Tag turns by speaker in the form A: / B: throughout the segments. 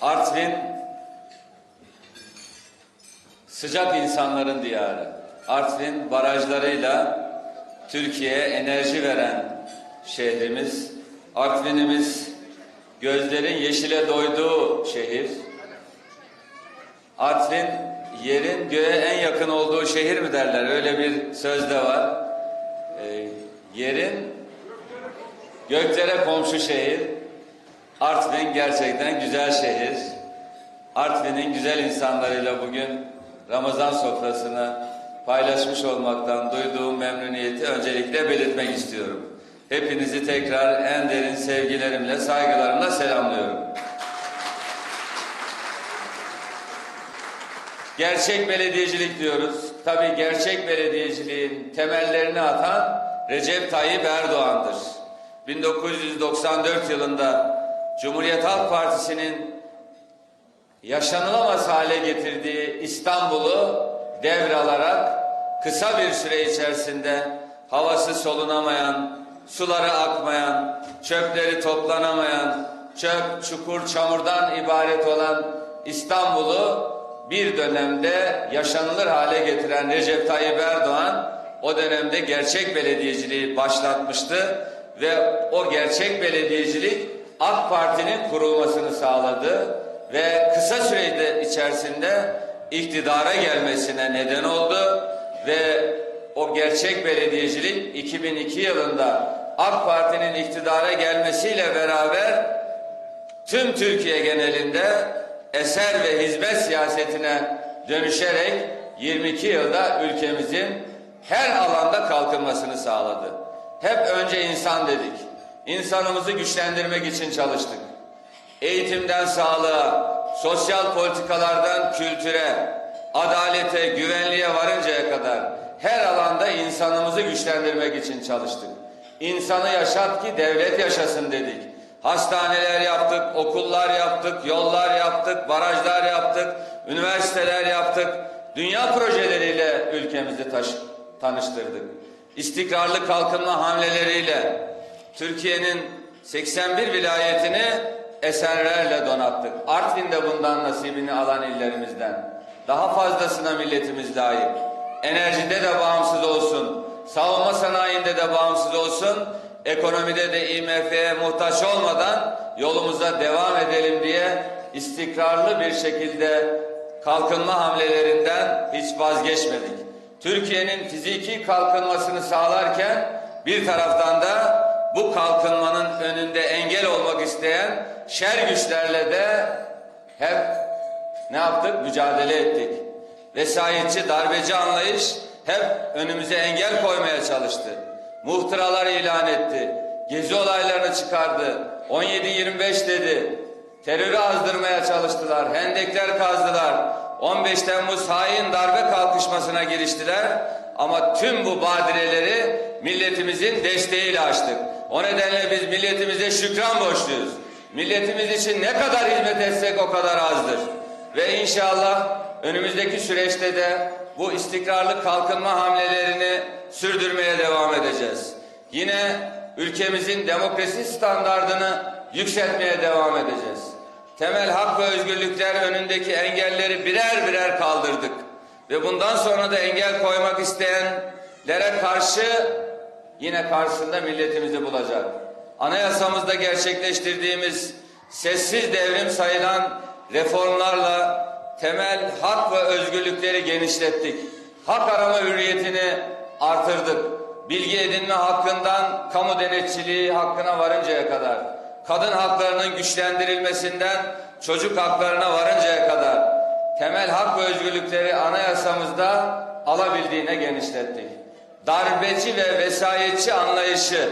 A: Artvin sıcak insanların diyarı. Artvin barajlarıyla Türkiye'ye enerji veren şehrimiz. Artvin'imiz gözlerin yeşile doyduğu şehir. Artvin yerin göğe en yakın olduğu şehir mi derler? Öyle bir söz de var. Ee, yerin göklere komşu şehir. Artvin gerçekten güzel şehir. Artvin'in güzel insanlarıyla bugün Ramazan sofrasını paylaşmış olmaktan duyduğum memnuniyeti öncelikle belirtmek istiyorum. Hepinizi tekrar en derin sevgilerimle, saygılarımla selamlıyorum. Gerçek belediyecilik diyoruz. Tabii gerçek belediyeciliğin temellerini atan Recep Tayyip Erdoğan'dır. 1994 yılında Cumhuriyet Halk Partisi'nin yaşanılamaz hale getirdiği İstanbul'u devralarak kısa bir süre içerisinde havası solunamayan, suları akmayan, çöpleri toplanamayan, çöp, çukur, çamurdan ibaret olan İstanbul'u bir dönemde yaşanılır hale getiren Recep Tayyip Erdoğan o dönemde gerçek belediyeciliği başlatmıştı ve o gerçek belediyecilik AK Parti'nin kurulmasını sağladı ve kısa sürede içerisinde iktidara gelmesine neden oldu ve o gerçek belediyecilik 2002 yılında AK Parti'nin iktidara gelmesiyle beraber tüm Türkiye genelinde eser ve hizmet siyasetine dönüşerek 22 yılda ülkemizin her alanda kalkınmasını sağladı. Hep önce insan dedik. İnsanımızı güçlendirmek için çalıştık. Eğitimden sağlığa, sosyal politikalardan kültüre, adalete, güvenliğe varıncaya kadar her alanda insanımızı güçlendirmek için çalıştık. İnsanı yaşat ki devlet yaşasın dedik. Hastaneler yaptık, okullar yaptık, yollar yaptık, barajlar yaptık, üniversiteler yaptık. Dünya projeleriyle ülkemizi taş tanıştırdık. İstikrarlı kalkınma hamleleriyle Türkiye'nin 81 vilayetini eserlerle donattık. Artvin de bundan nasibini alan illerimizden. Daha fazlasına milletimiz layık. Enerjide de bağımsız olsun. Savunma sanayinde de bağımsız olsun. Ekonomide de IMF'ye muhtaç olmadan yolumuza devam edelim diye istikrarlı bir şekilde kalkınma hamlelerinden hiç vazgeçmedik. Türkiye'nin fiziki kalkınmasını sağlarken bir taraftan da bu kalkınmanın önünde engel olmak isteyen şer güçlerle de hep ne yaptık? Mücadele ettik. Vesayetçi, darbeci anlayış hep önümüze engel koymaya çalıştı. Muhtıralar ilan etti. Gezi olaylarını çıkardı. 17-25 dedi. Terörü azdırmaya çalıştılar. Hendekler kazdılar. 15 Temmuz hain darbe kalkışmasına giriştiler. Ama tüm bu badireleri milletimizin desteğiyle açtık. O nedenle biz milletimize şükran borçluyuz. Milletimiz için ne kadar hizmet etsek o kadar azdır. Ve inşallah önümüzdeki süreçte de bu istikrarlı kalkınma hamlelerini sürdürmeye devam edeceğiz. Yine ülkemizin demokrasi standardını yükseltmeye devam edeceğiz. Temel hak ve özgürlükler önündeki engelleri birer birer kaldırdık. Ve bundan sonra da engel koymak isteyenlere karşı yine karşısında milletimizi bulacak. Anayasamızda gerçekleştirdiğimiz sessiz devrim sayılan reformlarla temel hak ve özgürlükleri genişlettik. Hak arama hürriyetini artırdık. Bilgi edinme hakkından kamu denetçiliği hakkına varıncaya kadar, kadın haklarının güçlendirilmesinden çocuk haklarına varıncaya kadar temel hak ve özgürlükleri anayasamızda alabildiğine genişlettik. Darbeci ve vesayetçi anlayışı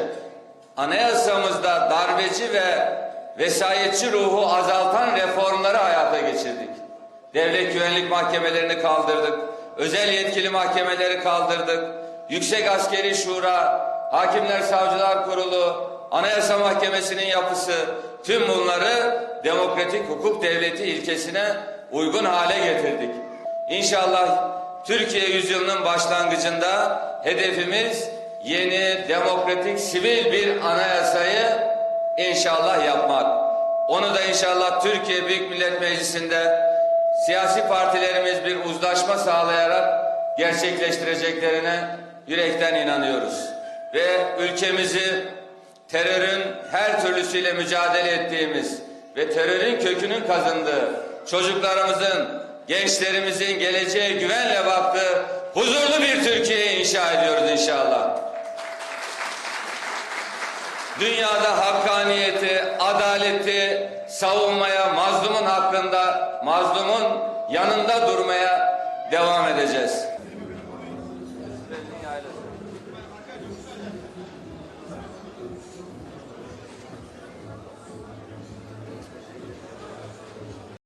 A: anayasamızda darbeci ve vesayetçi ruhu azaltan reformları hayata geçirdik. Devlet güvenlik mahkemelerini kaldırdık. Özel yetkili mahkemeleri kaldırdık. Yüksek Askeri Şura, Hakimler Savcılar Kurulu, Anayasa Mahkemesi'nin yapısı tüm bunları demokratik hukuk devleti ilkesine uygun hale getirdik. İnşallah Türkiye yüzyılının başlangıcında hedefimiz yeni demokratik sivil bir anayasayı inşallah yapmak. Onu da inşallah Türkiye Büyük Millet Meclisi'nde siyasi partilerimiz bir uzlaşma sağlayarak gerçekleştireceklerine yürekten inanıyoruz. Ve ülkemizi terörün her türlüsüyle mücadele ettiğimiz ve terörün kökünün kazındığı çocuklarımızın, gençlerimizin geleceğe güvenle baktığı huzurlu bir Türkiye inşa ediyoruz inşallah. Dünyada hakkaniyeti, adaleti savunmaya, mazlumun hakkında, mazlumun yanında durmaya devam edeceğiz.